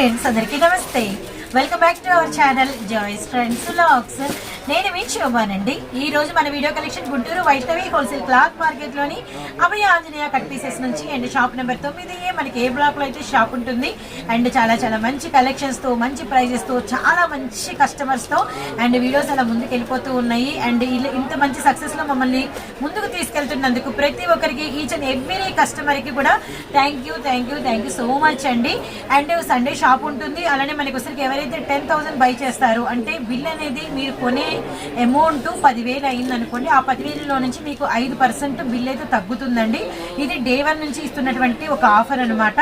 Friends అందరికీ నమస్తే welcome back to our channel Joyce friends vlogs నేను మీ శోభానండి. ఈ రోజు మన video collection Guntur Vaishnavi wholesale cloth మార్కెట్లోని Abhaya Anjaneya cut pieces నుంచి అండ్ షాప్ నెంబర్ తొమ్మిది ఏ మనకి ఏ బ్లాక్లో అయితే షాప్ ఉంటుంది. అండ్ చాలా చాలా మంచి కలెక్షన్స్తో మంచి ప్రైజెస్తో చాలా మంచి కస్టమర్స్తో అండ్ వీడియోస్ అలా ముందుకు వెళ్ళిపోతూ ఉన్నాయి. అండ్ ఇలా ఇంత మంచి సక్సెస్లో మమ్మల్ని ముందుకు తీసుకెళ్తున్నందుకు ప్రతి ఒక్కరికి ఈచ్ అండ్ ఎవ్రీ కస్టమర్కి కూడా thank you thank you thank you so much అండి. అండ్ సండే షాప్ ఉంటుంది. అలానే మనకి ఒకసారికి ఎవరైతే టెన్ థౌసండ్ బై చేస్తారు అంటే బిల్ అనేది మీరు కొనే అమౌంట్ పదివేలు అయింది అనుకోండి ఆ పదివేలలో నుంచి మీకు ఐదు పర్సెంట్ బిల్ అయితే తగ్గుతుందండి. ఇది డే వన్ నుంచి ఇస్తున్నటువంటి ఒక ఆఫర్ అనమాట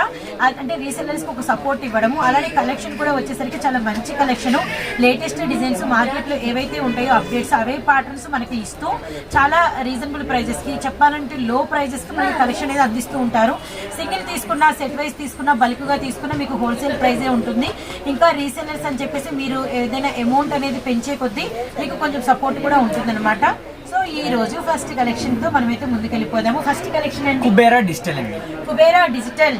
అంటే రీసెల్లర్స్కి ఒక సపోర్ట్ ఇవ్వడము అలానే కలెక్షన్ కూడా వచ్చేసరికి చాలా మంచి కలెక్షన్. లేటెస్ట్ డిజైన్స్ మార్కెట్లో ఏవైతే ఉంటాయో అప్డేట్స్ అవే ప్యాటర్న్స్ మనకి ఇస్తూ చాలా రీజనబుల్ ప్రైజెస్కి చెప్పాలంటే లో ప్రైజెస్కి మనకి కలెక్షన్ అనేది అందిస్తూ ఉంటారు. సింగిల్ తీసుకున్న సెట్ వైజ్ తీసుకున్న బల్క్గా తీసుకున్న మీకు హోల్సేల్ ప్రైజే ఉంటుంది. ఇంకా రీసెలర్స్ అని చెప్పేసి మీరు ఏదైనా అమౌంట్ అనేది పెంచే కొద్దీ మీకు కొంచెం సపోర్ట్ కూడా ఉంటుంది సో ఈ రోజు ఫస్ట్ కలెక్షన్తో మనమైతే ముందుకెళ్ళిపోదాము. ఫస్ట్ కలెక్షన్ అండి కుబేరా డిజిటల్ అండి. కుబేరా డిజిటల్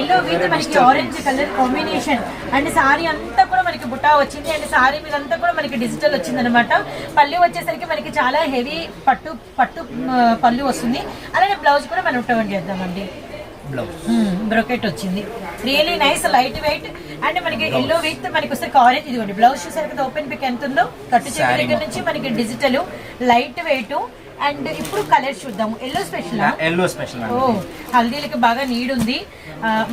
ఎల్లో విత్ మనకి orange colour combination and sari అంతా కూడా మనకి బుటా వచ్చింది. అండ్ సారీ మీద అంతా కూడా మనకి డిజిటల్ వచ్చింది అనమాట పళ్ళు వచ్చేసరికి మనకి చాలా హెవీ పట్టు పట్టు పళ్ళు వస్తుంది. అలానే బ్లౌజ్ కూడా మనం టర్న్ చేద్దామండి బ్లౌజ్ బ్రొకెట్ వచ్చింది. Really nice light weight and మనకి ఎల్లో విత్ మనకి వస్తే ఆరెంజ్ ఇదిగోండి బ్లౌజ్ చూసారు ఓపెన్ పిక్ ఎంత ఉందో కట్టు Saree దగ్గర నుంచి మనకి డిజిటల్ లైట్ వెయిట్ అండ్ ఇప్పుడు కలర్ చూద్దాము. ఎల్లో స్పెషల్ ఎల్లో స్పెషల్ ఓ హల్దీలకి బాగా నీడ్ ఉంది.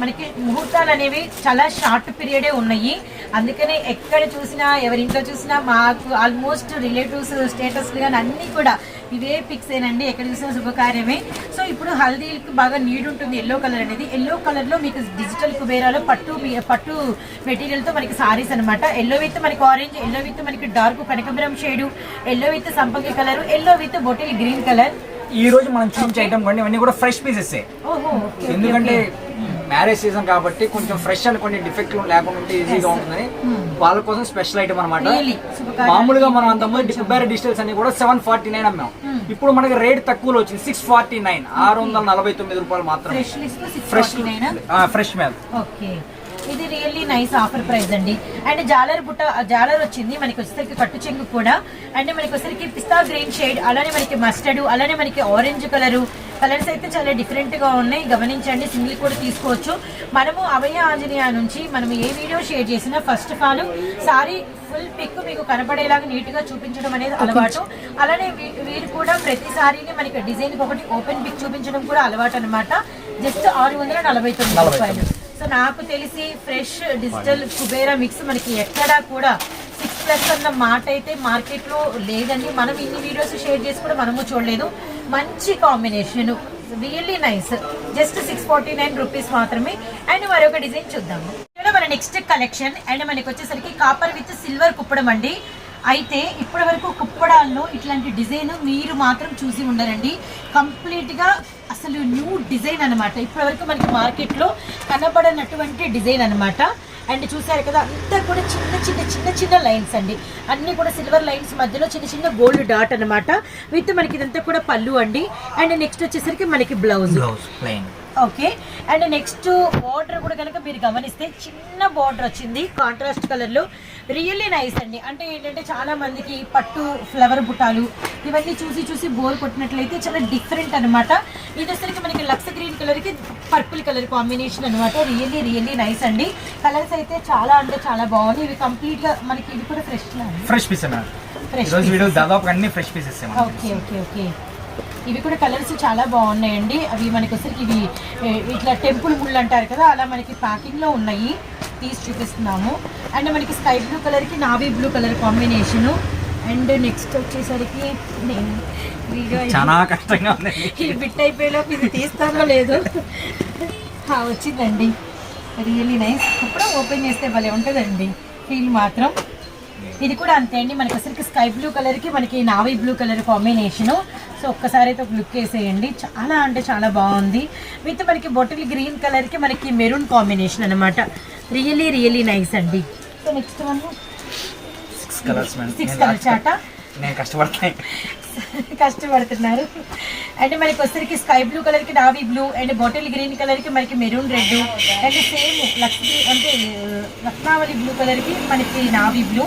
మనకి ముహూర్తాలు అనేవి చాలా షార్ట్ పీరియడే ఉన్నాయి. అందుకనే ఎక్కడ చూసినా ఎవరింట్లో చూసినా మాకు ఆల్మోస్ట్ రిలేటివ్స్ స్టేటస్ కానీ అన్ని కూడా ఇవే పిక్స్ ఏనండి. ఎక్కడ చూసినా శుభకార్యమే. సో ఇప్పుడు హల్దీలకి బాగా నీడ్ ఉంటుంది. ఎల్లో కలర్ అనేది. ఎల్లో కలర్లో మీకు డిజిటల్ కుబేరాలో పట్టు పట్టు మెటీరియల్తో మనకి సారీస్ అనమాట ఎల్లో విత్ మనకి ఆరెంజ్ ఎల్లో విత్ మనకి డార్క్ కనకబరం షేడ్ ఎల్లో విత్ సంపంగి colour yellow with bottle green colour ఈ రోజు మనం చూపించే ఐటమ్ ఇవన్నీ కూడా ఫ్రెష్ పీసెస్ ఎందుకంటే. మ్యారేజ్ సీజన్ కాబట్టి కొంచెం ఫ్రెష్ అని కొన్ని డిఫెక్ట్ లేకుండా ఉంటే ఈజీగా ఉంటుందని వాళ్ళ కోసం స్పెషల్ ఐటమ్ అనమాట. మామూలుగా మనం అంతమంది కుబేరా డిజిటల్స్ అన్ని కూడా సెవెన్ ఫార్టీ నైన్ అమ్మాం. ఇప్పుడు మనకి రేట్ తక్కువలో వచ్చింది. Six forty nine. ఆరు వందల నలభై తొమ్మిది రూపాయలు మాత్రమే. ఫ్రెష్ ఫ్రెష్ ఫార్టీ ఇది రియల్లీ నైస్ ఆఫర్ ప్రైస్ అండి. అండ్ జాలర్ బుట్ట జాలర్ వచ్చింది మనకి వచ్చేసరికి కట్టు చెంగు కూడా. అండ్ మనకి వచ్చేసరికి పిస్తా గ్రీన్ షేడ్ అలానే మనకి మస్టర్డ్ అలానే మనకి ఆరెంజ్ కలర్ కలర్స్ అయితే చాలా డిఫరెంట్గా ఉన్నాయి. గమనించండి సింగిల్ కూడా తీసుకోవచ్చు. మనము అభయ ఆంజనేయ నుంచి మనం ఏ వీడియో షేర్ చేసినా first of all sari full pic మీకు కనపడేలాగా నీట్గా చూపించడం అనేది అలవాటు. అలానే వీరు కూడా ప్రతి సారీని మనకి డిజైన్ ఒకటి ఓపెన్ పిక్ చూపించడం కూడా అలవాటు అనమాట జస్ట్ ఆరు వందల నలభై తొమ్మిది. రూపాయలు. సో నాకు తెలిసి ఫ్రెష్ డిజిటల్ కుబేరా మిక్స్ మనకి ఎక్కడా కూడా సిక్స్ ప్లస్ అన్న మాట అయితే మార్కెట్లో లేదండి. మనం ఇన్ని వీడియోస్ షేర్ చేసి కూడా మనము చూడలేదు. మంచి combination really nice just six forty nine rupees మాత్రమే. అండ్ మరొక డిజైన్ చూద్దాము. మన నెక్స్ట్ కలెక్షన్ అండ్ మనకి వచ్చేసరికి కాపర్ విత్ సిల్వర్ కుప్పడం అండి. అయితే ఇప్పటి వరకు కుప్పడాల్లో ఇట్లాంటి డిజైన్ మీరు మాత్రం చూసి ఉండరండి. కంప్లీట్గా అసలు న్యూ డిజైన్ అనమాట ఇప్పటి వరకు మనకి మార్కెట్లో కనబడనటువంటి డిజైన్ అన్నమాట. అండ్ చూసారు కదా అంతా కూడా చిన్న చిన్న చిన్న చిన్న లైన్స్ అండి. అన్ని కూడా సిల్వర్ లైన్స్ మధ్యలో చిన్న చిన్న గోల్డ్ డాట్ అన్నమాట. విత్ మనకి ఇదంతా కూడా పళ్ళు అండి. అండ్ నెక్స్ట్ వచ్చేసరికి మనకి blouse. Blouse plain. Okay. And next border కూడా కనుక మీరు గమనిస్తే చిన్న బార్డర్ వచ్చింది. కాంట్రాస్ట్ కలర్లో రియల్లీ నైస్ అండి. అంటే ఏంటంటే చాలా మందికి పట్టు ఫ్లవర్ బుటాలు ఇవన్నీ చూసి చూసి బోర్ కొట్టినట్లయితే చాలా డిఫరెంట్ అన్నమాట. ఇది వచ్చరికి మనకి లక్స్ గ్రీన్ కలర్కి పర్పుల్ కలర్ కాంబినేషన్ అనమాట రియల్లీ రియల్లీ నైస్ అండి. కలర్స్ అయితే చాలా అంటే చాలా బాగున్నాయి. ఇవి కంప్లీట్గా మనకి ఇది కూడా ఫ్రెష్ ఫ్రెష్ పీస్ ఫ్రెష్ ఈరోజు వీడియో దాదాపు అన్ని fresh pieces okay okay okay. ఇవి కూడా కలర్స్ చాలా బాగున్నాయండి. అవి మనకి వచ్చరికి ఇవి ఇట్లా టెంపుల్ ముళ్ళు అంటారు కదా అలా మనకి ప్యాకింగ్లో ఉన్నాయి. తీసి చూపిస్తున్నాము. అండ్ మనకి స్కై బ్లూ కలర్కి navy blue colour combination. And next వచ్చేసరికి చాలా కష్టంగా ఈ బిట్ అయిపోయేలోపు ఇది తీస్తానో లేదు. వచ్చిందండి. రియల్లీ నైస్ ఇప్పుడు ఓపెన్ చేస్తే భలే ఉంటుందండి. ఫీల్ మాత్రం. ఇది కూడా అంతే అండి. మనకి అసలు స్కై బ్లూ కలర్కి మనకి navy blue colour combination. So ఒక్కసారి అయితే ఒక లుక్ వేసేయండి. చాలా అంటే చాలా బాగుంది. విత్ మనకి బొటిల్ గ్రీన్ కలర్కి మనకి మెరూన్ కాంబినేషన్ అన్నమాట. రియల్లీ రియల్లీ నైస్ అండి. So next one. Six colours six colour chart. నేను కష్టపడతాను. కష్టపడుతున్నారు. అండ్ మనకి వచ్చరికి స్కై బ్లూ కలర్కి navy blue and bottle green కలర్కి మనకి maroon red and same Lakshmi అంటే రత్నావళి బ్లూ కలర్కి మనకి నావీ బ్లూ.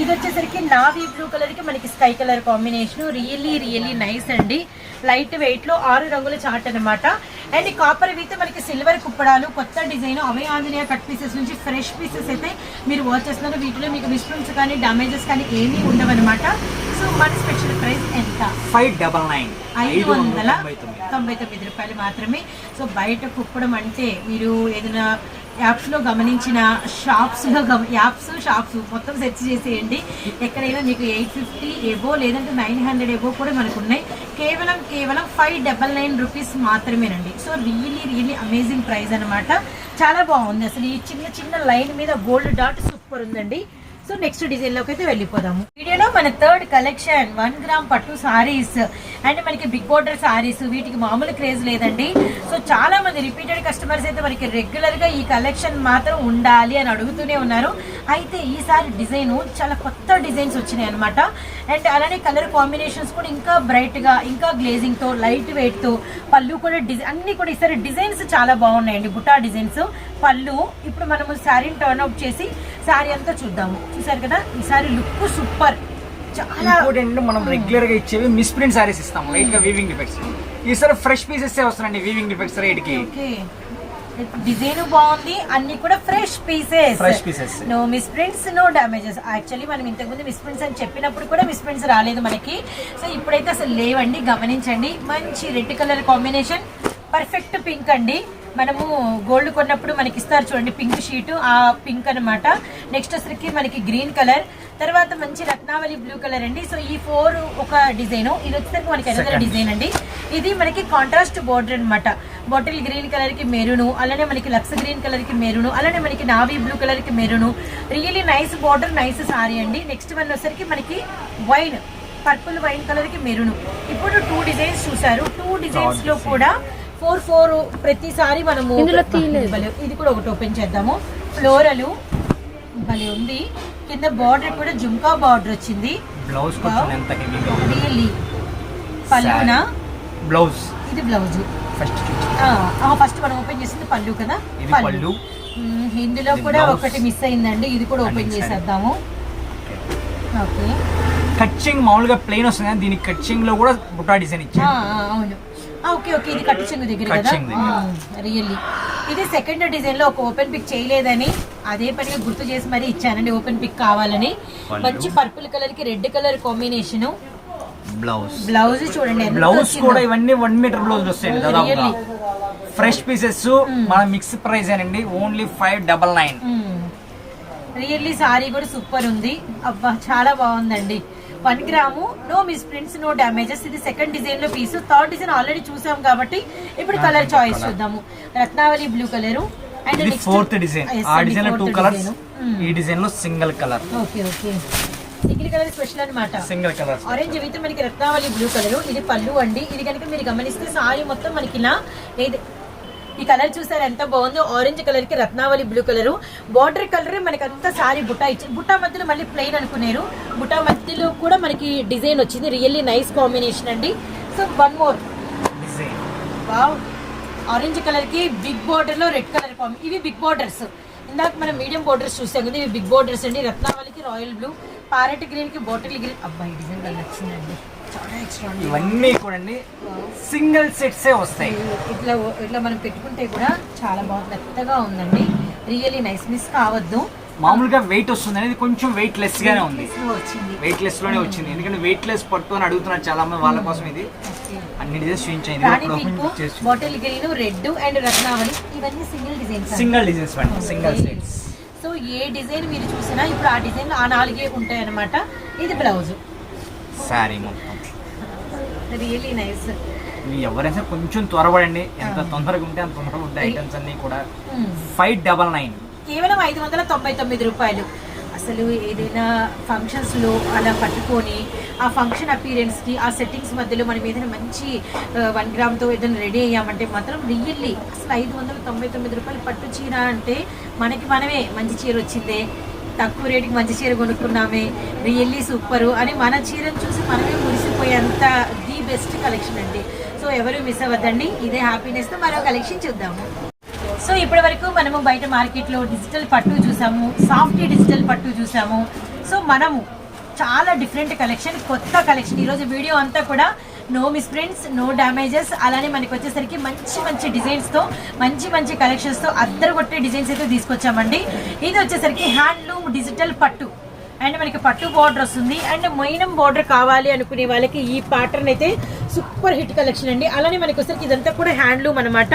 ఇది వచ్చేసరికి నావీ బ్లూ కలర్కి మనకి sky colour combination. Really really nice అండి. లైట్ వెయిట్లో ఆరు రంగుల చార్ట్ అన్నమాట. అండ్ కాపర్ విత్ మనకి సిల్వర్ కుప్పడాలు కొత్త డిజైన్ అవే ఆంజనేయ కట్ పీసెస్ నుంచి ఫ్రెష్ పీసెస్ అయితే మీరు వాచ్ చేస్తున్నారు. వీటిలో మీకు మిస్ప్రింట్స్ కానీ డామేజెస్ కానీ ఏమీ ఉండవన్నమాట. సో మన స్పెషల్ ప్రైస్ ఎంత? ఫైవ్ డబల్ నైన్ ఐదు వందల తొంభై తొమ్మిది. రూపాయలు మాత్రమే. సో బయట కుప్పడం అంటే మీరు ఏదైనా యాప్స్లో గమనించిన షాప్స్లో గమ యాప్స్ షాప్స్ మొత్తం సెర్చ్ చేసేయండి. ఎక్కడైనా మీకు ఎయిట్ ఫిఫ్టీ ఎబో లేదంటే నైన్ హండ్రెడ్ ఎబో కూడా మనకు ఉన్నాయి. కేవలం కేవలం ఫైవ్ డబల్ నైన్ రూపీస్ మాత్రమేనండి. So really really amazing price అన్నమాట. చాలా బాగుంది. అసలు ఈ చిన్న చిన్న లైన్ మీద గోల్డ్ డాట్ సూపర్ ఉందండి. సో నెక్స్ట్ డిజైన్లోకి అయితే వెళ్ళిపోదాము. వీడియోలో మన థర్డ్ కలెక్షన్ వన్ గ్రామ్ పట్టు సారీస్ అండ్ మనకి బిగ్ బోర్డర్ సారీస్ వీటికి మామూలు క్రేజ్ లేదండి. సో చాలా మంది రిపీటెడ్ కస్టమర్స్ అయితే మనకి రెగ్యులర్గా ఈ కలెక్షన్ మాత్రం ఉండాలి అని అడుగుతూనే ఉన్నారు. అయితే ఈసారి డిజైన్ చాలా కొత్త డిజైన్స్ వచ్చినాయి అనమాట అండ్ అలానే కలర్ కాంబినేషన్స్ కూడా ఇంకా బ్రైట్గా ఇంకా గ్లేజింగ్తో లైట్ వెయిట్తో పళ్ళు కూడా డిజైన్ అన్ని కూడా ఈసారి డిజైన్స్ చాలా బాగున్నాయండి బుటా డిజైన్స్ పళ్ళు ఇప్పుడు మనము శారీని టర్న్ అవుట్ చేసి శారీ అంతా చూద్దాము చూసారు కదా? ఈ శారీ లుక్ సూపర్. చాలా ఏంటంటే మనం రెగ్యులర్గా ఇచ్చేవి మిస్ ప్రింట్ సారీస్ ఇస్తాం లైట్గా వీవింగ్ డిఫెక్ట్స్ ఈసారి ఫ్రెష్ పీసెస్ వస్తున్నాయండి వీవింగ్ డిఫెక్ట్స్ రేట్కి? ఓకే. డిజైన్ బాగుంది. అన్ని కూడా fresh pieces Fresh pieces. No miss prints no damages actually మనం ఇంతకుముందు మిస్ ప్రింట్స్ అని చెప్పినప్పుడు కూడా మిస్ ప్రింట్స్ రాలేదు మనకి. సో ఇప్పుడైతే అసలు లేవండి. గమనించండి. మంచి red colour combination perfect pink అండి. మనము గోల్డ్ కొన్నప్పుడు మనకి ఇస్తారు చూడండి పింక్ షీట్. ఆ పింక్ అన్నమాట. నెక్స్ట్ వచ్చరికి మనకి గ్రీన్ కలర్. తర్వాత మంచి రత్నావళి బ్లూ కలర్ అండి. సో ఈ ఫోర్ ఒక డిజైన్. ఇది వచ్చేసరికి మనకి Second. డిజైన్ అండి. ఇది మనకి కాంట్రాస్ట్ బోర్డర్ అన్నమాట. బాటిల్ గ్రీన్ కలర్కి మెరూను అలానే మనకి లక్స్ గ్రీన్ కలర్కి మెరూను అలానే మనకి నావీ బ్లూ కలర్కి maroon. Really nice border nice sari అండి. నెక్స్ట్ వన్ వచ్చేసరికి మనకి వైన్ పర్పుల్ వైన్ కలర్కి మెరూను. ఇప్పుడు టూ డిజైన్స్ చూసారు టూ డిజైన్స్లో కూడా ఫోర్ ఫోర్ ప్రతిసారి మనము భలే, ఇది కూడా ఒకటి ఓపెన్ చేద్దాము. ఫ్లోరలు భలే ఉంది. కింద బార్డర్ కూడా జుంకా బార్డర్ వచ్చింది. బ్లౌజ్ రియల్లీ పళ్ళునా బ్లౌజ్ ఇది బ్లౌజ్ ఫస్ట్ ఫస్ట్ మనం ఓపెన్ చేసింది పళ్ళు కదా? ఇది పళ్ళు. ఇందులో ఇది కూడా. ఒకటి మిస్ అయిందండి. ఇది కూడా ఓపెన్. చేసేద్దాము. ఓకే కచ్చింగ్ మామూలుగా ప్లెయిన్ వస్తుంది కానీ దీనికి కచ్చింగ్లో కూడా బుటా డిజైన్ ఇచ్చారు. ఆ, అవును. ఓకే ఓకే ఇది కట్టు చెంగు దగ్గర కదా. రియల్లీ ఇది సెకండ్ డిజైన్లో ఒక ఓపెన్ పిక్ చేయలేదని అదే పనిగా గుర్తు చేసి మరీ ఇచ్చానండి ఓపెన్ పిక్ కావాలని. మంచి పర్పుల్ కలర్కి red colour combination blouse blouse చూడండి బ్లౌజ్. కూడా ఇవన్నీ వన్ మీటర్ బ్లౌజ్ వస్తాయండి దాదాపుగా? ఫ్రెష్ పీసెస్ మన మిక్స్ ప్రైస్ అండి only five double nine really sari కూడా సూపర్ ఉంది. అబ్బా చాలా బాగుందండి. One gram no miss prints no damages ఇది సెకండ్ డిజైన్లో పీస్ థర్డ్ డిజైన్ ఆల్రెడీ చూసాం కాబట్టి ఇప్పుడు కలర్ చాయిస్ చూద్దాము. Ratnavali blue colour and fourth design ఆ డిజైన్లో టూ కలర్స్ ఈ డిజైన్లో single colour okay okay single colour special అన్నమాట. సింగిల్ కలర్ ఆరెంజ్ విత్ మనకి రత్నావళి బ్లూ కలర్ ఇది పళ్ళు అండి. ఇది కనుక మీరు గమనిస్తే సారీ మొత్తం మనకి ఇలా ఈ కలర్ చూసారు ఎంత బాగుందో? ఆరెంజ్ కలర్కి రత్నావళి బ్లూ కలర్ బార్డర్ కలర్ మనకి అంతా సారీ బుట్టా ఇచ్చి బుట్టా మధ్యలో మళ్ళీ ప్లెయిన్ అనుకున్నారు. బుట్టా మధ్యలో కూడా మనకి డిజైన్ వచ్చింది. రియల్లీ నైస్ కాంబినేషన్ అండి. సో వన్ మోర్ ఆరెంజ్ కలర్కి బిగ్ బార్డర్లో రెడ్ కలర్ కాంబి ఇవి బిగ్ బార్డర్స్ ఇందాక మనం మీడియం బార్డర్స్ చూసాం కదా ఇవి బిగ్ బార్డర్స్ అండి. రత్నావళికి రాయల్ బ్లూ పారెట్ గ్రీన్కి బాటిల్ గ్రీన్ అబ్బాయి డిజైన్ నచ్చిందండి. ఇవన్నీ కూడా సింగిల్ సెట్సే వస్తాయి. ఇట్లా ఇట్లా మనం పెట్టుకుంటే కూడా చాలా బాగుంది మెత్తగా ఉందండి. రియల్లీ నైస్ మిస్ కావద్దు. మామూలుగా వెయిట్ వస్తుంది అనేది కొంచెం వెయిట్ లెస్ గానే ఉంది. వెయిట్ లెస్లోనే వచ్చింది. ఎందుకంటే వెయిట్ లెస్ పట్టు అని అడుగుతున్నారు చాలా మంది వాళ్ళ కోసం ఇది. అన్ని డిజైన్స్ చేసి bottle green red and Ratnavali ఇవన్నీ సింగిల్ డిజైన్స్ సింగిల్ డిజైన్స్ అండి సింగిల్ సెట్స్ సో ఏ డిజైన్ మీరు చూసినా ఇప్పుడు ఆ డిజైన్ ఆ నాలుగే ఉంటాయి అనమాట ఇది బ్లౌజ్ శారీ మొత్తం. రియలీ నైస్ ఎవరైనా కొంచెం త్వరపడండి. ఎంత తొందరగా ఉంటే అంత తొందరగా ఉంటాయి ఐటమ్స్ అన్ని కూడా ఫైవ్ డబల్ నైన్ కేవలం ఐదు వందల తొంభై తొమ్మిది రూపాయలు. అసలు ఏదైనా ఫంక్షన్స్లో అలా పట్టుకొని ఆ ఫంక్షన్ అపీరెన్స్కి ఆ సెట్టింగ్స్ మధ్యలో మనం ఏదైనా మంచి వన్ గ్రామ్తో ఏదైనా రెడీ అయ్యామంటే మాత్రం రియల్లీ అసలు ఐదు వందల తొంభై తొమ్మిది రూపాయలు పట్టు చీర అంటే మనకి మనమే మంచి చీర వచ్చిందే. తక్కువ రేటుకి మంచి చీర కొనుక్కున్నామే. రియల్లీ సూపరు అని మన చీరను చూసి మనమే మురిసిపోయేంత ది బెస్ట్ కలెక్షన్ అండి. సో ఎవరు మిస్ అవ్వద్దండి. ఇదే హ్యాపీనెస్తో మరో కలెక్షన్ చూద్దాము. సో ఇప్పటి వరకు మనము బయట మార్కెట్లో డిజిటల్ పట్టు చూసాము సాఫ్ట్ డిజిటల్ పట్టు చూసాము. సో మనము చాలా డిఫరెంట్ కలెక్షన్ కొత్త కలెక్షన్ ఈరోజు వీడియో అంతా కూడా నో మిస్ప్రింట్స్ నో డ్యామేజెస్ అలానే మనకి వచ్చేసరికి మంచి మంచి డిజైన్స్తో మంచి మంచి కలెక్షన్స్తో అద్దరు కొట్టే డిజైన్స్ అయితే తీసుకొచ్చామండి. ఇది వచ్చేసరికి హ్యాండ్లూమ్ డిజిటల్ పట్టు. అండ్ మనకి పట్టు బార్డర్ వస్తుంది. అండ్ మైనం బార్డర్ కావాలి అనుకునే వాళ్ళకి ఈ ప్యాటర్న్ అయితే సూపర్ హిట్ కలెక్షన్ అండి. అలానే మనకి వచ్చేసరికి ఇదంతా కూడా హ్యాండ్లూమ్ అనమాట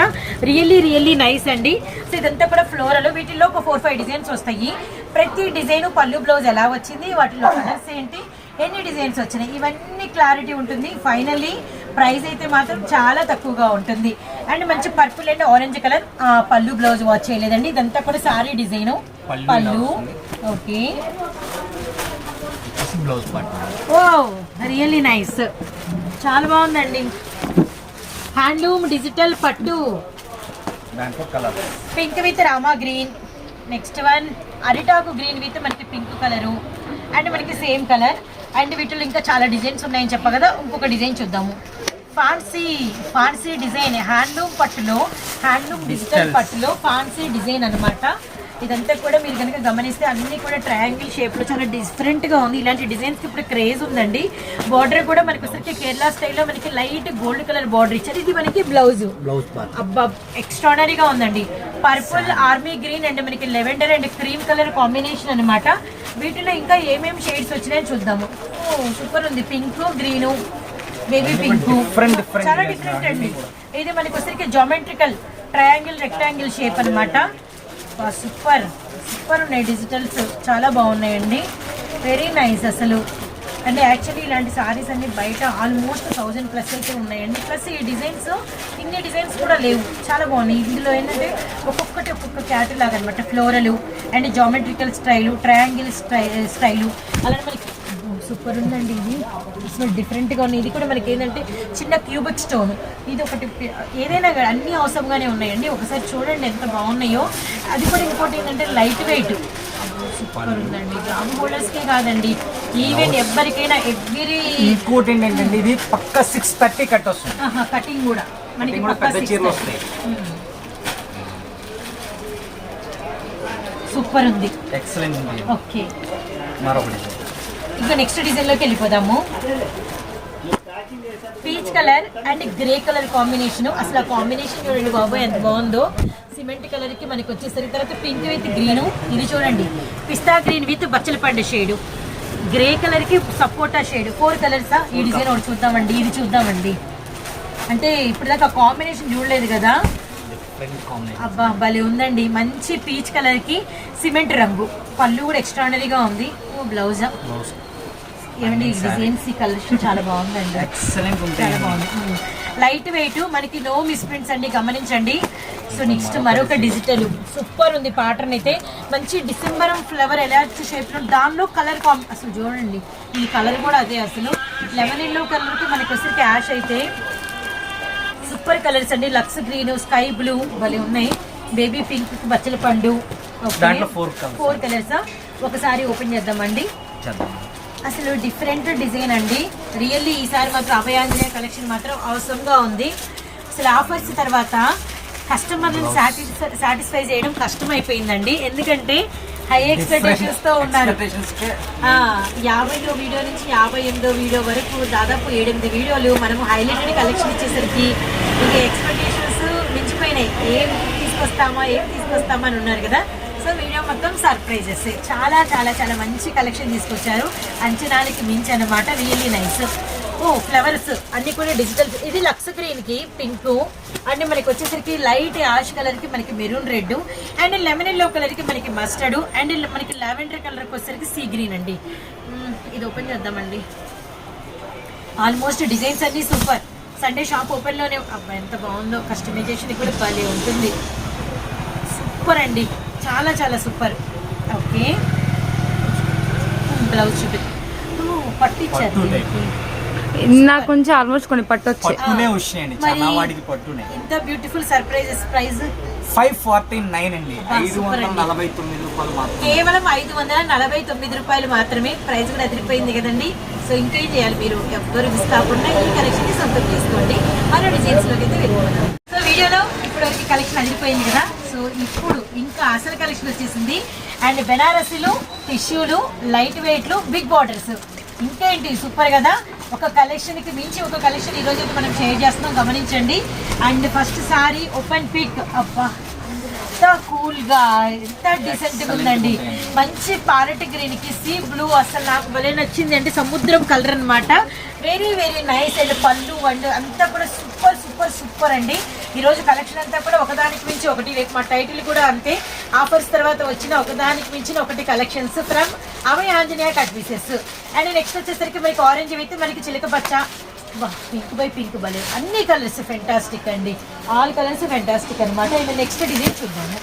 రియల్లీ రియల్లీ నైస్ అండి. సో ఇదంతా కూడా ఫ్లోరల్ వీటిల్లో ఒక ఫోర్ ఫైవ్ డిజైన్స్ వస్తాయి. ప్రతి డిజైన్ పళ్ళు బ్లౌజ్ ఎలా వచ్చింది వాటిలో కలర్స్ ఏంటి ఎన్ని డిజైన్స్ వచ్చినాయి ఇవన్నీ క్లారిటీ ఉంటుంది. ఫైనల్లీ ప్రైస్ అయితే మాత్రం చాలా తక్కువగా ఉంటుంది. అండ్ మంచి పర్పుల్ అండ్ ఆరెంజ్ కలర్ పళ్ళు బ్లౌజ్ వాచ్ చేయలేదండి. ఇదంతా కూడా సారీ డిజైన్. పళ్ళు. ఓకే. ఓ రియల్లీ నైస్ చాలా బాగుందండి. హ్యాండ్లూమ్ డిజిటల్ పట్టు. Pink with Rama green next one అరిటాకు గ్రీన్ విత్ మనకి పింక్ కలరు అండ్ మనకి సేమ్ కలర్ అండ్ వీటిలో ఇంకా చాలా డిజైన్స్ ఉన్నాయని చెప్పా కదా ఇంకొక డిజైన్ చూద్దాము ఫాన్సీ ఫాన్సీ డిజైన్ హ్యాండ్లూమ్ పట్టులో హ్యాండ్లూమ్ డిజిటల్. పట్టులో ఫాన్సీ డిజైన్ అన్నమాట ఇదంతా కూడా మీరు కనుక గమనిస్తే అన్ని కూడా ట్రయాంగిల్ షేప్లో చాలా డిఫరెంట్గా ఉంది. ఇలాంటి డిజైన్స్కి ఇప్పుడు క్రేజ్ ఉందండి. బార్డర్ కూడా మనకి వచ్చరికి కేరళ స్టైల్లో మనకి లైట్ గోల్డ్ కలర్ బార్డర్ ఇచ్చారు. ఇది మనకి బ్లౌజ్ అబ్బా ఎక్స్ట్రాడనరీగా ఉందండి. పర్పుల్ ఆర్మీ గ్రీన్ అండ్ మనకి lavender and cream colour combination అన్నమాట. వీటిలో ఇంకా ఏమేమి షేడ్స్ వచ్చినాయో చూద్దాము. ఓ సూపర్ ఉంది. పింక్ గ్రీన్ బేబీ పింక్ చాలా డిఫరెంట్ అండి. ఇది మనకి వచ్చరికి జామెట్రికల్ ట్రయాంగిల్ రెక్టాంగిల్ షేప్ అనమాట సూపర్ సూపర్ ఉన్నాయి డిజిటల్స్ చాలా బాగున్నాయండి. వెరీ నైస్ అసలు. అంటే యాక్చువల్లీ ఇలాంటి సారీస్ అన్ని బయట ఆల్మోస్ట్ థౌజండ్ ప్లస్ అయితే ఉన్నాయండి. ప్లస్ ఈ డిజైన్స్ ఇన్ని డిజైన్స్ కూడా లేవు. చాలా బాగున్నాయి. ఇందులో ఏంటంటే ఒక్కొక్కటి ఒక్కొక్క క్యాటలాగ్ అనమాట floral and geometrical style triangle స్టై style అలానే మనకి సూపర్ ఉందండి ఇది. అసలు డిఫరెంట్గా ఉంది. ఇది కూడా మనకి ఏంటంటే చిన్న క్యూబిక్ స్టోన్. ఇది ఒకటి ఏదైనా కానీ అన్ని అవసరంగానే ఉన్నాయండి. ఒకసారి చూడండి ఎంత బాగున్నాయో. అది కూడా ఇంకోటి ఏంటంటే లైట్ వెయిట్ సూపర్ ఉందండి. జాబ్ హోల్డర్స్కే కాదండి. ఈవెన్ ఎవరికైనా ఎవ్రీ ఇంకోటి ఏంటంటే ఇది పక్క సిక్స్ థర్టీ కట్ వస్తుంది. కటింగ్ కూడా. మనకి పెద్ద చీరలు. వస్తాయి. సూపర్ ఉంది. ఎక్సలెంట్ ఓకే మరొకటి. ఇంకా నెక్స్ట్ డిజైన్లోకి వెళ్ళిపోదాము. Peach colour and grey colour combination అసలు ఆ కాంబినేషన్ చూడండి బాబు ఎంత బాగుందో. సిమెంట్ కలర్కి మనకి వచ్చేసరికి తర్వాత పింక్ విత్ గ్రీన్ ఇది చూడండి. పిస్తా గ్రీన్ విత్ బచ్చల పండు షేడ్ గ్రే కలర్కి సపోటా షేడ్ ఫోర్ కలర్స్ ఈ డిజైన్ ఒకటి చూద్దామండి ఇది చూద్దామండి. అంటే ఇప్పుడు దాకా కాంబినేషన్ చూడలేదు కదా? అబ్బా భలే ఉందండి. మంచి పీచ్ కలర్కి సిమెంట్ రంగు. పళ్ళు కూడా ఎక్స్ట్రానరీగా ఉంది. ఓ బ్లౌజ్ ఏమండి ఈ Saree. డిజైన్స్ ఈ కలెక్షన్ చాలా బాగుందండి. ఎక్సలెంట్ చాలా ఉంటాయి బాగుంది. లైట్ వెయిట్ మనకి నో మిస్ప్రింట్స్ అండి గమనించండి. సో నెక్స్ట్ మరొక డిజిటల్ సూపర్ ఉంది ప్యాటర్న్ అయితే. మంచి డిసెంబర్ ఫ్లవర్ ఎలా షేప్లో దానిలో కలర్ కాంబి అసలు చూడండి. ఈ కలర్ కూడా అదే అసలు. లెమన్ ఎల్లో కలర్కి మనకి వచ్చేసరికి యాష్ అయితే సూపర్ కలర్స్ అండి. లక్స్ గ్రీన్ స్కై బ్లూ భలే ఉన్నాయి. బేబీ పింక్ బచ్చల పండు. ఫోర్ కలర్స్ ఒకసారి ఓపెన్ చేద్దామండి. చేద్దాం. అసలు డిఫరెంట్ డిజైన్ అండి. రియల్లీ ఈసారి మాత్రం అభయాంజనేయ కలెక్షన్ మాత్రం అవసరంగా ఉంది. అసలు ఆఫర్స్ తర్వాత కస్టమర్లను సాటిస్ఫై సాటిస్ఫై చేయడం కష్టం అయిపోయిందండి ఎందుకంటే హై ఎక్స్పెక్టేషన్స్తో ఉన్నారు. యాభైలో వీడియో నుంచి యాభై ఎనిమిదో వీడియో వరకు దాదాపు ఏడెనిమిది వీడియోలు మనము హైలైటెడ్ కలెక్షన్ ఇచ్చేసరికి ఇక ఎక్స్పెక్టేషన్స్ మించిపోయినాయి. ఏం తీసుకొస్తామా ఏం తీసుకొస్తామా అని ఉన్నారు కదా. సో వీడియో మొత్తం సర్ప్రైజెస్. చాలా చాలా చాలా మంచి కలెక్షన్ తీసుకొచ్చారు. అంచనానికి మించి అనమాట రియల్లీ నైస్ ఓ ఫ్లవర్స్ అన్ని కూడా డిజిటల్ ఇది లక్స్ గ్రీన్కి పింక్ అండ్ మనకి వచ్చేసరికి లైట్ యాష్ కలర్కి మనకి maroon red and lemon yellow కలర్కి మనకి మస్టర్డ్ అండ్ మనకి లావెండర్ కలర్కి వచ్చేసరికి సీ గ్రీన్ అండి. ఇది ఓపెన్ చేద్దామండి. ఆల్మోస్ట్ డిజైన్స్ అన్ని సూపర్ సండే షాప్ ఓపెన్లోనే అబ్బా ఎంత బాగుందో. కస్టమైజేషన్ కూడా భలే ఉంటుంది. సూపర్ అండి. చాలా చాలా సూపర్. ఓకే. బ్లౌజ్ చూపి ఓ, పట్టు ఇచ్చారు పట్టు type. దీనికి. నాకు కొంచెం ఆల్మోస్ట్ కొన్ని పట్టు వచ్చాయి చాలా వాడికి పట్టునే. ఇంత beautiful surprises price five forty nine అండి ఐదు సూపర్ వందల అండి. నలభై తొమ్మిది రూపాయలు కేవలం ఐదు వందల నలభై తొమ్మిది రూపాయలు మాత్రమే ప్రైస్ కూడా అదిరిపోయింది కదండి. సో ఇంకేం చేయాలి మీరు? ఎవ్వరు మిస్ కాకుండా ఈ కలెక్షన్ని సొంతం చేసుకోండి. మరో డిజైన్స్లోకి అయితే వెళ్ళిపోదాం. సో వీడియోలో ఇప్పుడు కలెక్షన్ అదిరిపోయింది కదా. సో ఇప్పుడు ఇంకా అసలు కలెక్షన్ వచ్చేసింది. అండ్ బెనారసీలు టిష్యూలు లైట్ వెయిట్లు బిగ్ బార్డర్స్ ఇంకేంటి? సూపర్ కదా. ఒక కలెక్షన్కి మించి ఒక కలెక్షన్ ఈ రోజు అయితే మనం షేర్ చేస్తున్నాం. గమనించండి. And first sari open pick అబ్బా! ఎంత కూల్గా ఎంత డీసెంట్గా ఉందండి. మంచి పారటి గ్రీన్కి సీ బ్లూ అసలు నాకు భలే నచ్చింది. అంటే సముద్రం కలర్ అన్నమాట. వెరీ వెరీ నైస్ అండ్ పళ్ళు అండ్ అంతా కూడా సూపర్ సూపర్ సూపర్ అండి. ఈరోజు కలెక్షన్ అంతా కూడా ఒకదానికి మించి ఒకటి రేపు మా టైటిల్ కూడా అంతే. ఆఫర్స్ తర్వాత వచ్చిన ఒకదానికి మించిన ఒకటి collections from Abhaya Anjaneya cut pieces and next వచ్చేసరికి మనకి ఆరెంజ్ అయితే మనకి చిలక పచ్చ. పింక్ బై పింక్ భలే. అన్ని కలర్స్ ఫెంటాస్టిక్ అండి. ఆల్ కలర్స్ ఫెంటాస్టిక్ అనమాట ఇవి నెక్స్ట్ డిజైన్ చూద్దాము.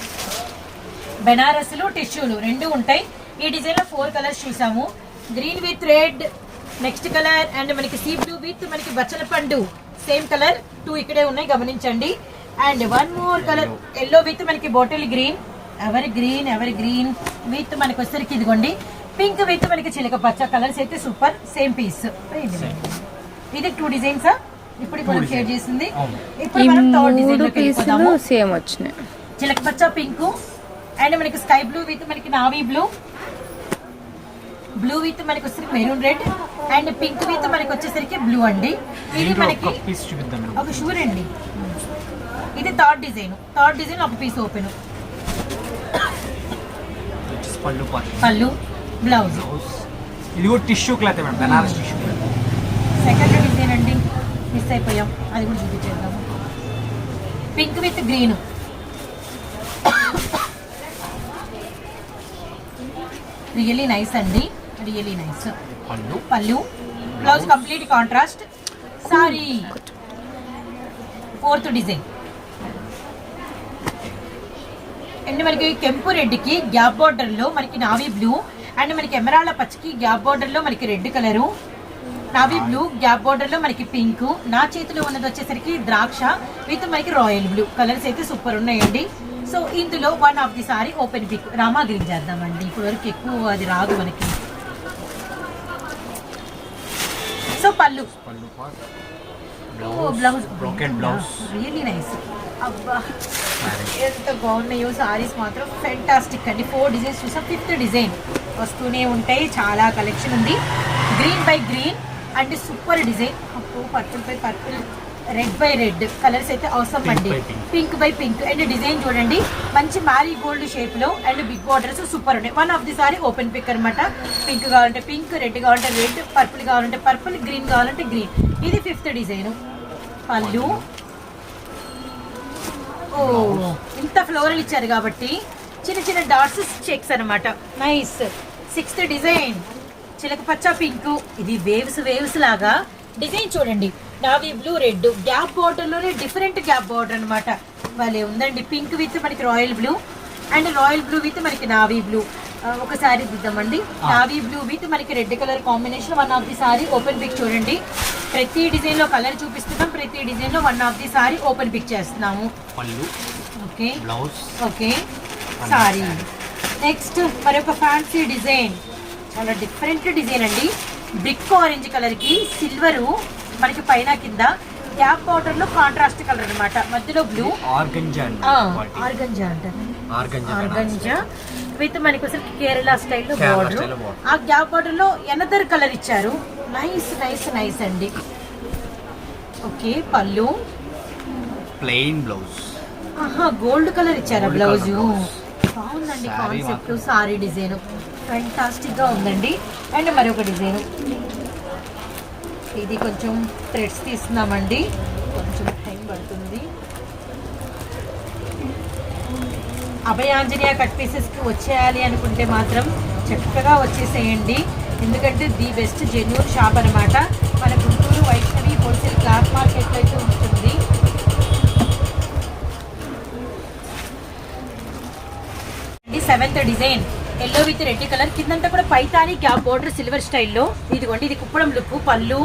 బెనారస్లు టిష్యూలు రెండు ఉంటాయి. ఈ డిజైన్లో ఫోర్ కలర్స్ చూసాము. Green with red next colour and మనకి సీ బ్లూ విత్ మనకి బచ్చల పండు సేమ్ కలర్ టూ ఇక్కడే ఉన్నాయి గమనించండి. And one more colour yellow with మనకి బాటిల్ గ్రీన్ ఎవరి గ్రీన్ ఎవరి గ్రీన్ విత్ మనకి వచ్చేసరికి ఇదిగోండి. పింక్ విత్ మనకి చిలక పచ్చ కలర్స్ అయితే సూపర్ సేమ్ పీస్ ఇది టూ డిజైన్స్ ఇప్పుడు మనం షేర్ చేసింది. ఇప్పుడు మనం థర్డ్ డిజైన్ సేమ్ వచ్చినాయి. చిలక పచ్చ పింక్ అండ్ మనకి స్కై బ్లూ విత్ మనకి నావీ బ్లూ బ్లూ విత్ మనకి వచ్చేసరికి maroon red and pink with మనకి వచ్చేసరికి బ్లూ అండి. ఇది మనకి ఒక షూర్ అండి ఇది థర్డ్ డిజైన్ థర్డ్ డిజైన్ ఒక పీస్ ఓపెన్ పళ్ళు బ్లౌజ్ ఇది కూడా tissue cloth madam Banaras tissue cloth second design అండి. మిస్ అయిపోయాం. అది కూడా చూపించేద్దాము pink with green really nice అండి. రియలీ నైస్ పళ్ళు? పళ్ళు. Blouse complete contrast sari fourth design and మనకి కెంపు రెడ్కి గ్యాప్ బార్డర్లో మనకి నావీ బ్లూ అండ్ మనకి ఎమరాళ్ళ పచ్చకి గ్యాప్ బార్డర్లో మనకి red colour navy blue gap బార్డర్లో మనకి పింక్ నా చేతిలో ఉన్నది వచ్చేసరికి ద్రాక్ష విత్ మనకి రాయల్ బ్లూ కలర్స్ అయితే సూపర్ ఉన్నాయండి. సో ఇందులో one of the sari open pick Rama green చేద్దామండి. ఇప్పుడు వరకు ఎక్కువ అది రాదు మనకి. పళ్ళు. పళ్ళు blouse brocade blouse really nice అబ్బా. ఎంత బాగున్నాయో సారీస్ మాత్రం ఫెంటాస్టిక్ అండి. ఫోర్ డిజైన్స్ చూసాం ఫిఫ్త్ డిజైన్ వస్తూనే ఉంటాయి చాలా కలెక్షన్ ఉంది. Green by green and super design అప్పు purple by purple red by red colours అయితే అవసరం అండి. Pink by pink and design చూడండి. మంచి మ్యారీ గోల్డ్ షేప్లో అండ్ బిగ్ బార్డర్స్ సూపర్ ఉన్నాయి. One of the sari open pick అనమాట పింక్ కావాలంటే పింక్ రెడ్ కావాలంటే రెడ్ పర్పుల్ కావాలంటే పర్పుల్ గ్రీన్ కావాలంటే గ్రీన్ ఇది ఫిఫ్త్ డిజైన్ పళ్ళు. ఓ ఇంత ఫ్లోరల్ ఇచ్చారు కాబట్టి చిన్న చిన్న డాట్స్ చెక్స్ అన్నమాట. నైస్ సిక్స్త్ డిజైన్ చిలక పచ్చ పింక్ ఇది వేవ్స్ వేవ్స్ లాగా. డిజైన్ చూడండి. Navy blue red. గ్యాప్ బార్డర్లోనే డిఫరెంట్ గ్యాప్ బార్డర్ అన్నమాట. భలే ఉందండి. పింక్ విత్ మనకి royal blue and royal blue with మనకి నావీ బ్లూ. ఒకసారి దిద్దామండి. నావీ బ్లూ విత్ మనకి red colour combination one of the sari open pick చూడండి. ప్రతి డిజైన్లో కలర్ చూపిస్తున్నాం. ప్రతి డిజైన్లో one of the sari open pick చేస్తున్నాము. Okay. Blouse. Okay. Sari. Next మరి ఒక ఫ్యాన్సీ డిజైన్. చాలా డిఫరెంట్ డిజైన్ అండి. బ్రిక్ ఆరెంజ్ కలర్కి సిల్వర్ మనకి పైన కింద గ్యాప్ బార్డర్లో కాంట్రాస్ట్ కలర్ అన్నమాట. మధ్యలో బ్లూ ఆర్గంజా. ఆర్గంజా అంటారు ఆర్గంజా విత్ మనకి అసలు కేరళ స్టైల్లో బార్డర్. ఆ గ్యాప్ బార్డర్లో ఎనదర్ కలర్ ఇచ్చారు. నైస్ నైస్ నైస్ అండి. ఓకే పళ్ళు. ప్లెయిన్ బ్లౌజ్ ఆహా గోల్డ్ కలర్ ఇచ్చారా బ్లౌజ్. బాగుందండి కాన్సెప్ట్. సారీ డిజైన్ ఫెంటాస్టిక్గా ఉందండి. అండ్ మరొక డిజైన్ ఇది కొంచెం థ్రెడ్స్ తీస్తున్నామండి. కొంచెం టైం పడుతుంది. అభయాంజనేయ కట్ పీసెస్కి వచ్చేయాలి అనుకుంటే మాత్రం చక్కగా వచ్చేసేయండి. ఎందుకంటే ది బెస్ట్ జెన్యూన్ షాప్ అన్నమాట. మన Guntur Vaishnavi wholesale cloth market అయితే ఉంటుంది. Seventh design. Yellow with red colour. కిందంతా కూడా పైతాని గ్యాప్ బోర్డర్ సిల్వర్ స్టైల్లో. ఇదిగోండి ఇది కుప్పడం లుక్ పళ్ళు.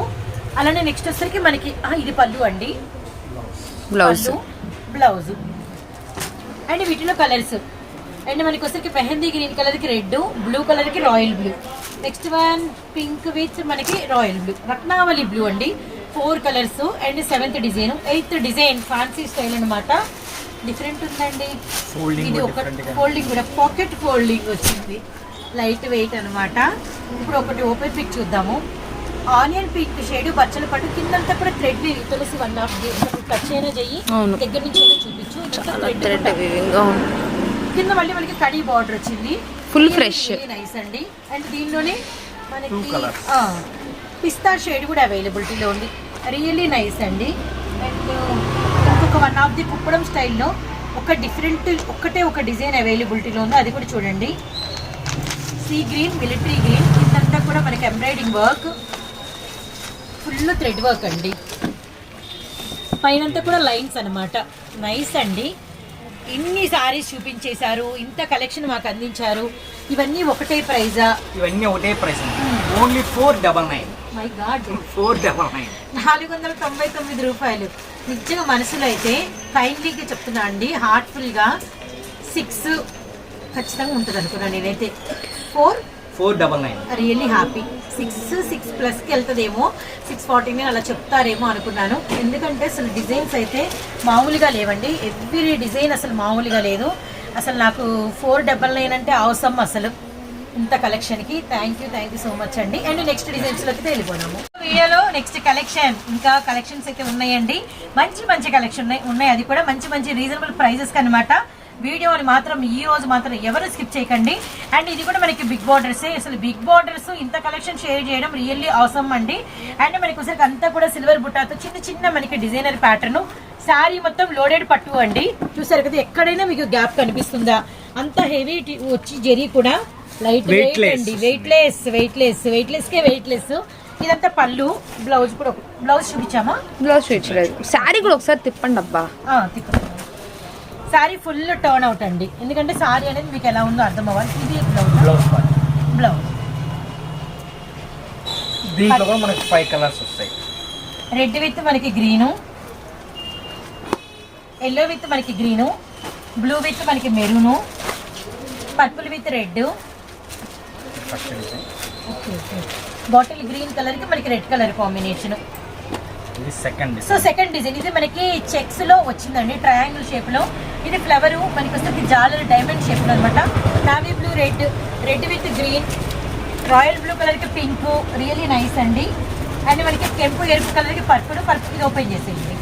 అలానే నెక్స్ట్ వచ్చేసరికి మనకి ఆ, ఇది పళ్ళు అండి. బ్లౌజ్ బ్లౌజ్ అండ్ వీటిలో కలర్స్ అండ్ మనకి వచ్చరికి మెహందీ గ్రీన్ కలర్కి రెడ్ బ్లూ కలర్కి royal blue next one pink with మనకి రాయల్ బ్లూ రత్నావళి బ్లూ అండి. Four colours and seventh design eighth design fancy style అన్నమాట. డిఫరెంట్ ఉందండి. ఇది ఒక. ఫోల్డింగ్ కూడా పాకెట్ ఫోల్డింగ్ వచ్చింది. లైట్ వెయిట్ అన్నమాట. ఇప్పుడు ఒకటి ఓపెన్ పిక్ చూద్దాము. ఆనియన్ పింక్ షేడ్ బచ్చల పట్టు కిందంతా కూడా థ్రెడ్ తులసి వన్ ఆఫ్ టచ్ అయినా చెయ్యి. దగ్గర నుంచి చూపించు. కింద మళ్ళీ మనకి కడీ బార్డర్ వచ్చింది. Full fresh. నైస్ అండి. అండ్ దీనిలోనే మనకి. పిస్తా షేడ్ కూడా అవైలబిలిటీలో ఉంది. రియల్లీ నైస్ అండి. అండ్ ఇంకొక వన్ ఆఫ్ ది కుప్పడం స్టైల్లో ఒక డిఫరెంట్ ఒక్కటే ఒక డిజైన్ అవైలబిలిటీలో ఉంది. అది కూడా చూడండి. సీ గ్రీన్ మిలిటరీ గ్రీన్ ఇదంతా కూడా మనకి embroidering work full thread work అండి. పైనంతా కూడా లైన్స్ అన్నమాట. నైస్ అండి. ఇన్ని సారీస్ చూపించేశారు? ఇంత కలెక్షన్ మాకు అందించారు. ఇవన్నీ ఒకటే ప్రైజా? ఇవన్నీ ఒకటే price only four double nine. My god. Four double nine. నాలుగు వందల తొంభై తొమ్మిది రూపాయలు. నిజంగా మనసులో అయితే కైండ్లీగా చెప్తున్నా అండి. హార్ట్ఫుల్గా సిక్స్ ఖచ్చితంగా ఉంటుంది అనుకున్నాను నేనైతే. Four four double nine. Really happy six six ప్లస్కి వెళ్తుందేమో. సిక్స్ ఫార్టీని అలా చెప్తారేమో అనుకున్నాను. ఎందుకంటే అసలు డిజైన్స్ అయితే మామూలుగా లేవండి. ఎవ్రీ డిజైన్ అసలు మామూలుగా లేదు. అసలు నాకు ఫోర్ డబల్ నైన్ అంటే అవసరం అసలు. ఇంత కలెక్షన్కి thank you thank you so much అండి. అండ్ నెక్స్ట్ డిజైన్స్లోకి వెళ్ళిపోదాము. వీడియోలో నెక్స్ట్ కలెక్షన్ ఇంకా కలెక్షన్స్ అయితే ఉన్నాయండి. మంచి మంచి కలెక్షన్ ఉన్నాయి. ఉన్నాయి. అది కూడా మంచి మంచి రీజనబుల్ ప్రైజెస్ అనమాట వీడియోని మాత్రం ఈ రోజు మాత్రం ఎవరు స్కిప్ చేయకండి. అండ్ ఇది కూడా మనకి బిగ్ బార్డర్స్ అసలు బిగ్ బార్డర్స్ ఇంత కలెక్షన్ షేర్ చేయడం రియల్లీ అవసరం అండి. అండ్ మనకి ఒకసారి అంతా కూడా సిల్వర్ బుట్టాతో చిన్న చిన్న మనకి డిజైనర్ ప్యాటర్న్ శారీ మొత్తం లోడెడ్ పట్టు అండి. చూసారు కదా ఎక్కడైనా మీకు గ్యాప్ కనిపిస్తుందా? అంత హెవీ వచ్చి జరీ కూడా. Light weight. అండి. Weight less weight less weight less కే వెయిట్ లెస్ ఇదంతా పళ్ళు బ్లౌజ్ కూడా బ్లౌజ్ చూపించామా? బ్లౌజ్ చూపించలేదు. శారీ కూడా ఒకసారి తిప్పండి అబ్బా. ఆ, సారీ ఫుల్ టర్న్ అవుట్ అండి. ఎందుకంటే సారీ అనేది మీకు ఎలా ఉందో అర్థం అవ్వాలి. ఇది బ్లౌజ్ బ్లౌజ్ దీంట్లో కూడా మనకి ఫైవ్ కలర్స్ వస్తాయి. రెడ్ విత్ మనకి గ్రీను ఎల్లో విత్ మనకి గ్రీను బ్లూ విత్ మనకి maroon purple with red okay okay bottle green కలర్కి మనకి రెడ్ కలర్ కాంబినేషన్ ఇది సెకండ్ సో సెకండ్ డిజైన్ ఇది మనకి చెక్స్లో వచ్చిందండి ట్రయాంగిల్ షేప్లో. ఇది ఫ్లవర్ మనకి వస్తుంది జాలర్ డైమండ్ షేప్లో అనమాట navy blue red red with green royal blue కలర్కి పింక్ రియల్లీ నైస్ అండి. అండ్ మనకి కెంపు ఎరుపు కలర్కి పర్పుల్ పర్పుల్ ఓపెన్ చేసేయండి.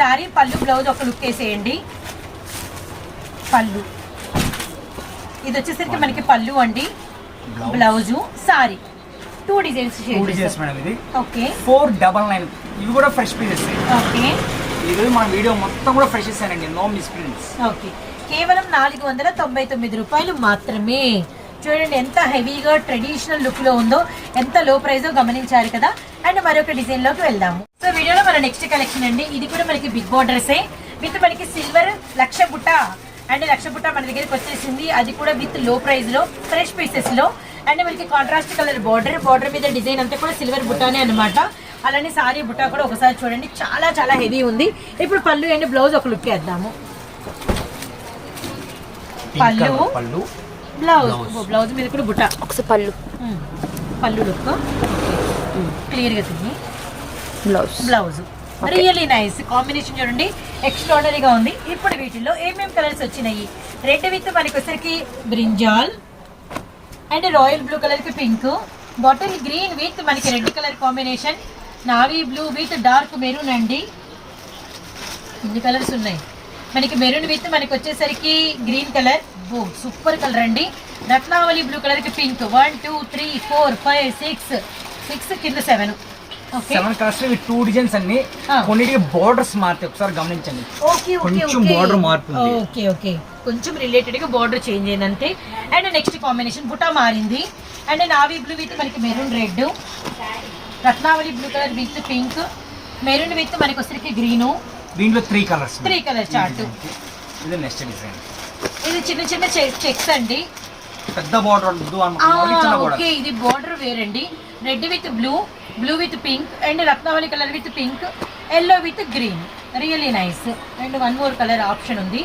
సారీ పళ్ళు బ్లౌజ్ ఒక లుక్ వేసేయండి. పళ్ళు. ఇది వచ్చేసరికి మనకి పళ్ళు అండి. Blouse sari two designs two designs madam ఇది. ఓకే. ఫోర్ డబల్ నైన్ ఇవి కూడా ఫ్రెష్ పీసెస్ ఓకే. ఇది మన వీడియో మొత్తం కూడా ఫ్రెష్ ఇస్తానండి నో మిస్ ప్రింట్స్ ఓకే. కేవలం నాలుగు వందల తొంభై తొమ్మిది రూపాయలు మాత్రమే. చూడండి ఎంత హెవీగా ట్రెడిషనల్ లుక్లో ఉందో ఎంత లో ప్రైస్ గమనించారు కదా. అండ్ మరొక డిజైన్లోకి వెళ్దాము. సో వీడియోలో మన నెక్స్ట్ కలెక్షన్ అండి. ఇది కూడా మనకి బిగ్ బార్డర్సే విత్ మనకి సిల్వర్ లక్ష బుట్ట అండ్ లక్ష బుట్ట మన దగ్గరికి వచ్చేసింది. అది కూడా విత్లో ప్రైస్లో ఫ్రెష్ పీసెస్లో. అండ్ మనకి కాంట్రాస్ట్ కలర్ బార్డర్ బార్డర్ మీద డిజైన్ అంతా కూడా సిల్వర్ బుట్టానే అన్నమాట. అలానే సారీ బుట్ట కూడా ఒకసారి చూడండి. చాలా చాలా హెవీ ఉంది. ఇప్పుడు పళ్ళు అండ్ బ్లౌజ్ ఒక లుక్ వేద్దాము. పళ్ళు. పళ్ళు. బ్లౌజ్. బ్లౌజ్ మీద కూడా బుట్ట. ఒకసారి పళ్ళు. పళ్ళు లుక్ క్లియర్గా తిని. Blouse blouse really nice combination చూడండి. ఎక్స్ట్రాడనరీగా ఉంది. ఇప్పుడు వీటిల్లో ఏమేమి కలర్స్ వచ్చినాయి? రెడ్ విత్ మనకి వచ్చరికి బ్రింజాల్ అండ్ రాయల్ బ్లూ కలర్కి పింక్ బాటిల్ గ్రీన్ విత్ మనకి red colour combination navy blue with dark maroon అండి ఇన్ని కలర్స్ ఉన్నాయి. మనకి మెరూన్ విత్ మనకి వచ్చేసరికి గ్రీన్ కలర్ బో సూపర్ కలర్ అండి. రత్నావళి బ్లూ కలర్కి pink one two three four five six six కింద సెవెన్ సెవెన్ కలర్స్ ఇవి టూ డిజైన్స్ అన్ని. కొన్నిటికి బోర్డర్స్ మారుతాయి ఒకసారి గమనించండి. ఓకే ఓకే కొంచెం border మారుతుంది. ఓకే ఓకే కొంచెం రిలేటెడ్గా బార్డర్ చేంజ్ అయింది అంతే అండ్ నెక్స్ట్ కాంబినేషన్ బుటా మారింది. అండ్ నావీ బ్లూ విత్ మనకి maroon red Ratnavali blue colour with pink maroon with మనకి వచ్చరికి గ్రీను దీంట్లో three colours three colour chart ఇది నెక్స్ట్ డిజైన్ ఇది చిన్న చిన్న చెక్స్ అండి. పెద్ద బార్డర్ ఓకే బార్డర్ ఇది బార్డర్ వేరండి. Red with blue blue with pink and Ratnavali colour with pink yellow with green really nice and one more colour option ఉంది.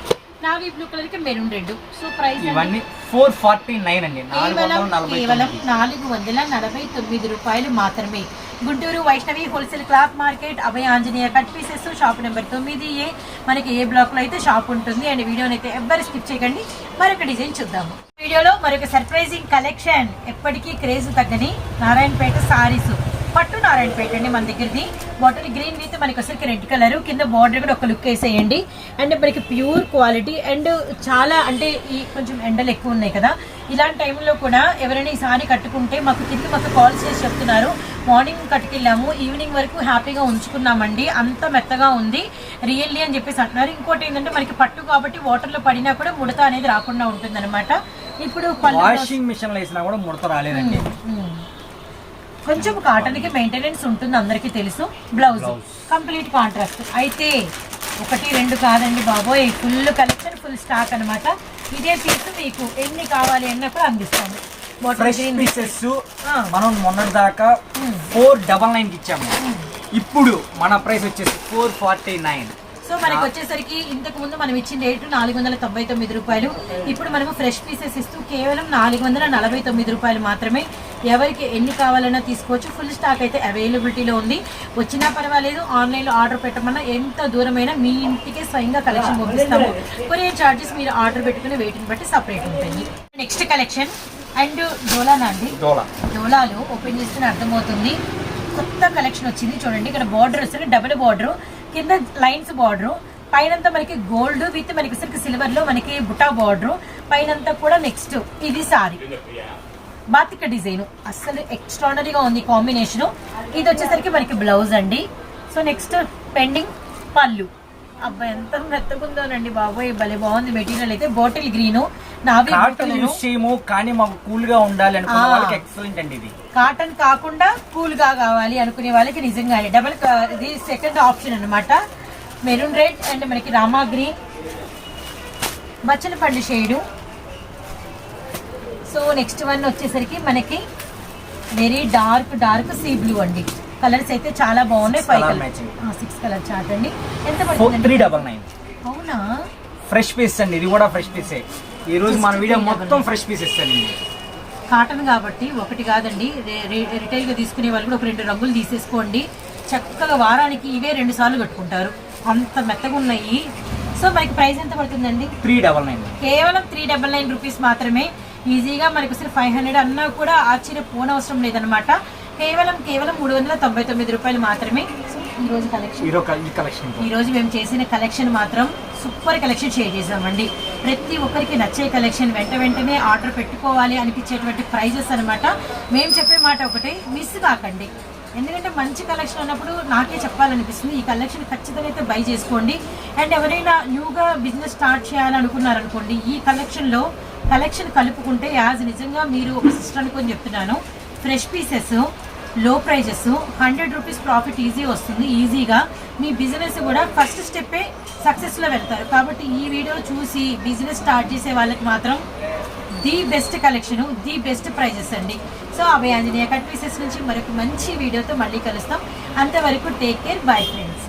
Navy blue కలర్కి మెరూన్ రెడ్. సో ప్రైస్ ఇవన్నీ four forty nine అండి కేవలం. నాలుగు వందల నలభై తొమ్మిది రూపాయలు మాత్రమే. Guntur Vaishnavi wholesale cloth market Abhaya Anjaneya cut pieces shop number తొమ్మిది ఏ. మనకి ఏ బ్లాక్లో అయితే షాప్ ఉంటుంది. అండ్ వీడియోని అయితే ఎవ్వరు స్కిప్ చేయకండి. మరొక డిజైన్ చూద్దాము వీడియోలో మరొక సర్ప్రైజింగ్ కలెక్షన్ ఎప్పటికీ క్రేజ్ తగ్గని. నారాయణపేట సారీస్ పట్టు నారాయణపేట అండి మన దగ్గరది. బాటిల్ గ్రీన్ విత్ మనకి వచ్చరికి రెడ్ కలర్ కింద బార్డర్ కూడా ఒక లుక్ వేసేయండి. అండ్ మనకి ప్యూర్ క్వాలిటీ అండ్ చాలా అంటే ఈ కొంచెం ఎండలు ఎక్కువ ఉన్నాయి కదా. ఇలాంటి టైంలో కూడా ఎవరైనా ఈ సారీ కట్టుకుంటే మాకు కింద మాకు కాల్ చేసి చెప్తున్నారు. మార్నింగ్ కట్టుకెళ్ళాము ఈవినింగ్ వరకు హ్యాపీగా ఉంచుకున్నామండి. అంత మెత్తగా ఉంది. రియల్లీ అని చెప్పేసి అంటున్నారు. ఇంకోటి ఏంటంటే మనకి పట్టు కాబట్టి వాటర్లో పడినా కూడా ముడత అనేది రాకుండా ఉంటుంది ఇప్పుడు వాషింగ్ మిషన్లో వేసినా కూడా ముడత రాలేదండి. కొంచెం కాటన్కి మెయింటెనెన్స్ ఉంటుంది అందరికీ తెలుసు. బ్లౌజ్. కంప్లీట్ కాంట్రాస్ట్ అయితే ఒకటి రెండు కాదండి బాబోయ్ ఫుల్ కలెక్షన్ ఫుల్ స్టాక్ అన్నమాట. ఇదే పీస్ మీకు ఎన్ని కావాలి అన్నప్పుడు అందిస్తాము. పీసెస్. మనం మొన్నటి దాకా ఫోర్ డబల్ నైన్ ఇచ్చాము. ఇప్పుడు మన ప్రైస్ వచ్చేసి ఫోర్ ఫార్టీ నైన్ సో మనకి వచ్చేసరికి ఇంతకు ముందు మనం ఇచ్చిన రేటు నాలుగు వందల తొంభై తొమ్మిది రూపాయలు. ఇప్పుడు మనము ఫ్రెష్ పీసెస్ ఇస్తూ కేవలం నాలుగు వందల నలభై తొమ్మిది రూపాయలు మాత్రమే ఎవరికి ఎన్ని కావాలన్నా తీసుకోవచ్చు. ఫుల్ స్టాక్ అయితే అవైలబిలిటీలో ఉంది. వచ్చినా పర్వాలేదు ఆన్లైన్లో ఆర్డర్ పెట్టమన్నా ఎంత దూరమైనా మీ ఇంటికే స్వయంగా కలెక్షన్ పంపిస్తాము. కొరియర్ చార్జెస్ మీరు ఆర్డర్ పెట్టుకునే వెయిట్ని బట్టి సపరేట్ ఉంటుంది. నెక్స్ట్ కలెక్షన్ అండ్ డోలానా అండి? డోలా. డోలాలో ఓపెన్ చేస్తేనే అర్థమవుతుంది. కొత్త కలెక్షన్ వచ్చింది చూడండి. ఇక్కడ బార్డర్ వస్తుంది డబుల్ బార్డర్ కింద లైన్స్ బార్డర్ పైనంతా మనకి గోల్డ్ విత్ మనకి సరికి సిల్వర్లో మనకి బుటా బార్డర్ పైనంతా కూడా నెక్స్ట్ ఇది సారీ బాతిక డిజైన్. అస్సలు ఎక్స్ట్రాడనరీగా ఉంది కాంబినేషన్ ఇది వచ్చేసరికి మనకి బ్లౌజ్ అండి. సో నెక్స్ట్ పెండింగ్ పళ్ళు. అబ్బాయి ఎంత మెత్తగుందోనండి బాబోయ్. భలే బాగుంది మెటీరియల్ అయితే. బాటిల్ గ్రీన్ నావి కాటన్ యూస్ చేయము కానీ మాకు కూల్గా ఉండాలి అనుకున్న ఆ. వాళ్ళకి ఎక్సలెంట్ అండి ఇది. కాటన్ కాకుండా కూల్గా కావాలి అనుకునే వాళ్ళకి నిజంగానే డబల్ క- ఇది సెకండ్ ఆప్షన్ అన్నమాట. మెరూన్ రెడ్ అండ్ మనకి రామా గ్రీన్ బచ్చల పండు షేడు సో నెక్స్ట్ వన్ వచ్చేసరికి మనకి very dark dark sea blue అండి. కలర్స్ అయితే చాలా బాగున్నాయి. Five colour. Six colour chart అండి. ఎంత పడుతుంది త్రీ డబల్ నైన్ అవునా? ఫ్రెష్ పీస్ అండి. ఇది కూడా ఫ్రెష్ పీసే ఈ రోజు మన వీడియో మొత్తం ఫ్రెష్ పీస్ ఇస్తానండి కాటన్ కాబట్టి ఒకటి కాదండి. రే- రే- రిటైల్గా తీసుకునే వాళ్ళు కూడా ఒక రెండు రంగులు తీసేసుకోండి. చక్కగా వారానికి ఇవే రెండు సార్లు కట్టుకుంటారు. అంత మెత్తగా ఉన్నాయి. సో మనకి ప్రైస్ ఎంత పడుతుందండి? త్రీ డబల్ నైన్ కేవలం త్రీ డబల్ నైన్ రూపీస్ మాత్రమే. ఈజీగా మనకి అసలు ఫైవ్ హండ్రెడ్ అన్నా కూడా ఆశ్చర్యపోనవసరం లేదనమాట కేవలం కేవలం మూడు వందల తొంభై తొమ్మిది రూపాయలు మాత్రమే సో ఈ రోజు కలెక్షన్ హీరో ఈ కలెక్షన్ ఈ రోజు మేము చేసిన కలెక్షన్ మాత్రం సూపర్ కలెక్షన్ షేర్ చేసామండి. ప్రతి ఒక్కరికి నచ్చే కలెక్షన్ వెంట వెంటనే ఆర్డర్ పెట్టుకోవాలి అనిపించేటువంటి ప్రైజెస్ అన్నమాట. మేము చెప్పే మాట ఒకటి మిస్ కాకండి. ఎందుకంటే మంచి కలెక్షన్ అన్నప్పుడు నాకే చెప్పాలనిపిస్తుంది. ఈ కలెక్షన్ ఖచ్చితంగా అయితే బై చేసుకోండి. అండ్ ఎవరైనా న్యూగా బిజినెస్ స్టార్ట్ చేయాలనుకున్నారనుకోండి ఈ కలెక్షన్లో కలెక్షన్ కలుపుకుంటే యాజ్ నిజంగా మీరు ఒక సిస్టర్ అనుకొని చెప్తున్నాను. Fresh పీసెస్లో prices hundred rupees profit easy వస్తుంది ఈజీగా మీ బిజినెస్ కూడా ఫస్ట్ స్టెప్పే సక్సెస్లో వెళ్తారు. కాబట్టి ఈ వీడియో చూసి బిజినెస్ స్టార్ట్ చేసే వాళ్ళకి మాత్రం the best collection the best prices అండి. సో అవి ఆంజనేయ కట్ పీసెస్ నుంచి మరొక మంచి వీడియోతో మళ్ళీ కలుస్తాం. అంతవరకు టేక్ కేర్ బై ఫ్రెండ్స్